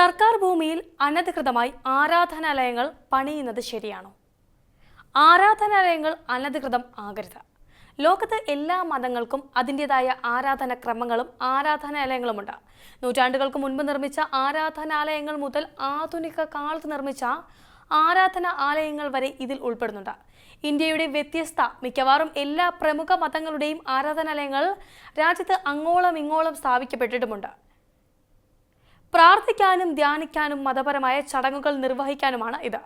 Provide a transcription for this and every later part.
സർക്കാർ ഭൂമിയിൽ അനധികൃതമായി ആരാധനാലയങ്ങൾ പണിയുന്നത് ശരിയാണോ? ആരാധനാലയങ്ങൾ അനധികൃതം ആകരുത്. ലോകത്ത് എല്ലാ മതങ്ങൾക്കും അതിന്റെതായ ആരാധന ക്രമങ്ങളും ആരാധനാലയങ്ങളുമുണ്ട്. നൂറ്റാണ്ടുകൾക്ക് മുൻപ് നിർമ്മിച്ച ആരാധനാലയങ്ങൾ മുതൽ ആധുനിക കാലത്ത് നിർമ്മിച്ച ആരാധന ആലയങ്ങൾ വരെ ഇതിൽ ഉൾപ്പെടുന്നുണ്ട്. ഇന്ത്യയുടെ വ്യത്യസ്ത മിക്കവാറും എല്ലാ പ്രമുഖ മതങ്ങളുടെയും ആരാധനാലയങ്ങൾ രാജ്യത്ത് അങ്ങോളം ഇങ്ങോളം സ്ഥാപിക്കപ്പെട്ടിട്ടുമുണ്ട്. പ്രാർത്ഥിക്കാനും ധ്യാനിക്കാനും മതപരമായ ചടങ്ങുകൾ നിർവഹിക്കാനുമാണ് ഇത്.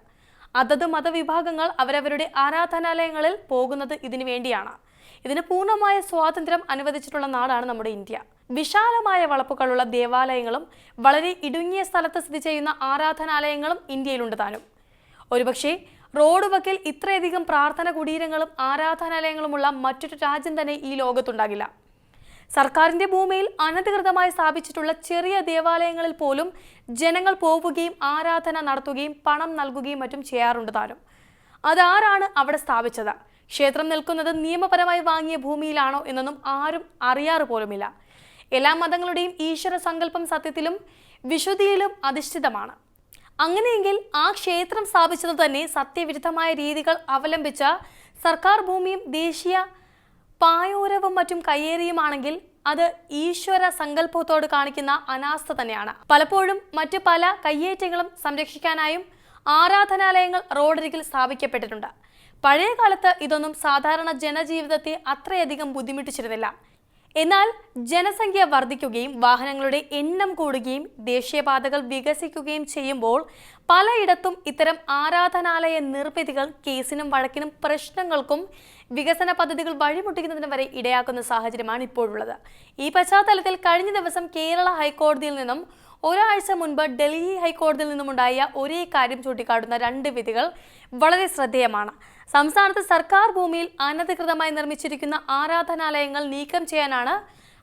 അതത് മതവിഭാഗങ്ങൾ അവരവരുടെ ആരാധനാലയങ്ങളിൽ പോകുന്നത് ഇതിനു വേണ്ടിയാണ്. ഇതിന് പൂർണമായ സ്വാതന്ത്ര്യം അനുവദിച്ചിട്ടുള്ള നാടാണ് നമ്മുടെ ഇന്ത്യ. വിശാലമായ വളപ്പുകളുള്ള ദേവാലയങ്ങളും വളരെ ഇടുങ്ങിയ സ്ഥലത്ത് സ്ഥിതി ചെയ്യുന്ന ആരാധനാലയങ്ങളും ഇന്ത്യയിലുണ്ട് താനും. ഒരുപക്ഷെ റോഡ് വക്കിൽ ഇത്രയധികം പ്രാർത്ഥന കുടീരങ്ങളും ആരാധനാലയങ്ങളുമുള്ള മറ്റൊരു രാജ്യം തന്നെ ഈ ലോകത്തുണ്ടാകില്ല. സർക്കാരിന്റെ ഭൂമിയിൽ അനധികൃതമായി സ്ഥാപിച്ചിട്ടുള്ള ചെറിയ ദേവാലയങ്ങളിൽ പോലും ജനങ്ങൾ പോവുകയും ആരാധന നടത്തുകയും പണം നൽകുകയും മറ്റും ചെയ്യാറുണ്ട് താനും. അതാരാണ് അവിടെ സ്ഥാപിച്ചത്? ക്ഷേത്രം നിൽക്കുന്നത് നിയമപരമായി വാങ്ങിയ ഭൂമിയിലാണോ എന്നൊന്നും ആരും അറിയാറ് പോലുമില്ല. എല്ലാ മതങ്ങളുടെയും ഈശ്വര സങ്കല്പം സത്യത്തിലും വിശുദ്ധിയിലും അധിഷ്ഠിതമാണ്. അങ്ങനെയെങ്കിൽ ആ ക്ഷേത്രം സ്ഥാപിച്ചത് തന്നെ സത്യവിരുദ്ധമായ രീതികൾ അവലംബിച്ച സർക്കാർ ഭൂമിയും ദേശീയ പായോരവും മറ്റും കയ്യേറിയുമാണെങ്കിൽ അത് ഈശ്വര സങ്കല്പത്തോട് കാണിക്കുന്ന അനാസ്ഥ തന്നെയാണ്. പലപ്പോഴും മറ്റു പല കയ്യേറ്റങ്ങളും സംരക്ഷിക്കാനായും ആരാധനാലയങ്ങൾ റോഡരികിൽ സ്ഥാപിക്കപ്പെട്ടിട്ടുണ്ട്. പഴയ കാലത്ത് ഇതൊന്നും സാധാരണ ജനജീവിതത്തെ അത്രയധികം ബുദ്ധിമുട്ടിച്ചിരുന്നില്ല. എന്നാൽ ജനസംഖ്യ വർദ്ധിക്കുകയും വാഹനങ്ങളുടെ എണ്ണം കൂടുകയും ദേശീയപാതകൾ വികസിക്കുകയും ചെയ്യുമ്പോൾ പലയിടത്തും ഇത്തരം ആരാധനാലയ നിർമ്മിതികൾ കേസിനും വഴക്കിനും പ്രശ്നങ്ങൾക്കും വികസന പദ്ധതികൾ വഴിമുട്ടിക്കുന്നതിന് വരെ ഇടയാക്കുന്ന സാഹചര്യമാണ് ഇപ്പോഴുള്ളത്. ഈ പശ്ചാത്തലത്തിൽ കഴിഞ്ഞ ദിവസം കേരള ഹൈക്കോടതിയിൽ നിന്നും ഒരാഴ്ച മുൻപ് ഡൽഹി ഹൈക്കോടതിയിൽ നിന്നുമുണ്ടായ ഒരേ കാര്യം ചൂണ്ടിക്കാട്ടുന്ന രണ്ട് വിധികൾ വളരെ ശ്രദ്ധേയമാണ്. സംസ്ഥാനത്ത് സർക്കാർ ഭൂമിയിൽ അനധികൃതമായി നിർമ്മിച്ചിരിക്കുന്ന ആരാധനാലയങ്ങൾ നീക്കം ചെയ്യാനാണ്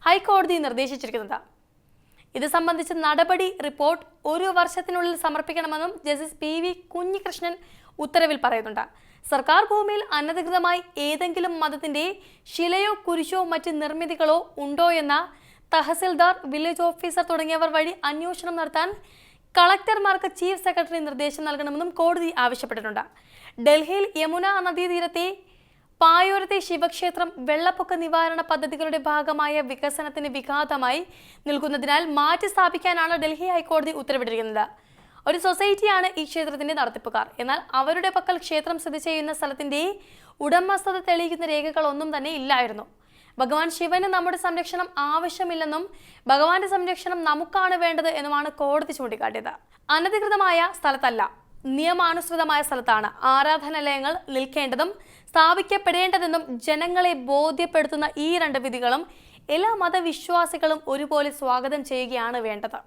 ഹൈക്കോടതി നിർദ്ദേശിച്ചിരിക്കുന്നത്. ഇത് സംബന്ധിച്ച നടപടി റിപ്പോർട്ട് ഒരു വർഷത്തിനുള്ളിൽ സമർപ്പിക്കണമെന്നും ജസ്റ്റിസ് പി വി കുഞ്ഞികൃഷ്ണൻ ഉത്തരവിൽ പറയുന്നുണ്ട്. സർക്കാർ ഭൂമിയിൽ അനധികൃതമായി ഏതെങ്കിലും മതത്തിന്റെ ശിലയോ കുരിശോ മറ്റ് നിർമ്മിതികളോ ഉണ്ടോ എന്ന തഹസിൽദാർ വില്ലേജ് ഓഫീസർ തുടങ്ങിയവർ വഴി അന്വേഷണം നടത്താൻ കളക്ടർമാർക്ക് ചീഫ് സെക്രട്ടറി നിർദ്ദേശം നൽകണമെന്നും കോടതി ആവശ്യപ്പെട്ടിട്ടുണ്ട്. ഡൽഹിയിൽ യമുന നദീതീരത്തെ പായോരത്തെ ശിവക്ഷേത്രം വെള്ളപ്പൊക്ക നിവാരണ പദ്ധതികളുടെ ഭാഗമായ വികസനത്തിന് വിഘാതമായി നിൽക്കുന്നതിനാൽ മാറ്റി സ്ഥാപിക്കാനാണ് ഡൽഹി ഹൈക്കോടതി ഉത്തരവിട്ടിരിക്കുന്നത്. ഒരു സൊസൈറ്റിയാണ് ഈ ക്ഷേത്രത്തിന്റെ നടത്തിപ്പുകാർ. എന്നാൽ അവരുടെ പക്കൽ ക്ഷേത്രം സ്ഥിതി ചെയ്യുന്ന സ്ഥലത്തിന്റെ ഉടമസ്ഥത തെളിയിക്കുന്ന രേഖകളൊന്നും തന്നെ ഇല്ലായിരുന്നു. ഭഗവാൻ ശിവന് നമ്മുടെ സംരക്ഷണം ആവശ്യമില്ലെന്നും ഭഗവാന്റെ സംരക്ഷണം നമുക്കാണ് വേണ്ടത് എന്നുമാണ് കോടതി ചൂണ്ടിക്കാട്ടിയത്. അനധികൃതമായ സ്ഥലത്തല്ല. നിയമാനുസൃതമായ സ്ഥലത്താണ് ആരാധനാലയങ്ങൾ നിൽക്കേണ്ടതും സ്ഥാപിക്കപ്പെടേണ്ടതെന്നും ജനങ്ങളെ ബോധ്യപ്പെടുത്തുന്ന ഈ രണ്ട് വിധികളും എല്ലാ മതവിശ്വാസികളും ഒരുപോലെ സ്വാഗതം ചെയ്യുകയാണ് വേണ്ടത്.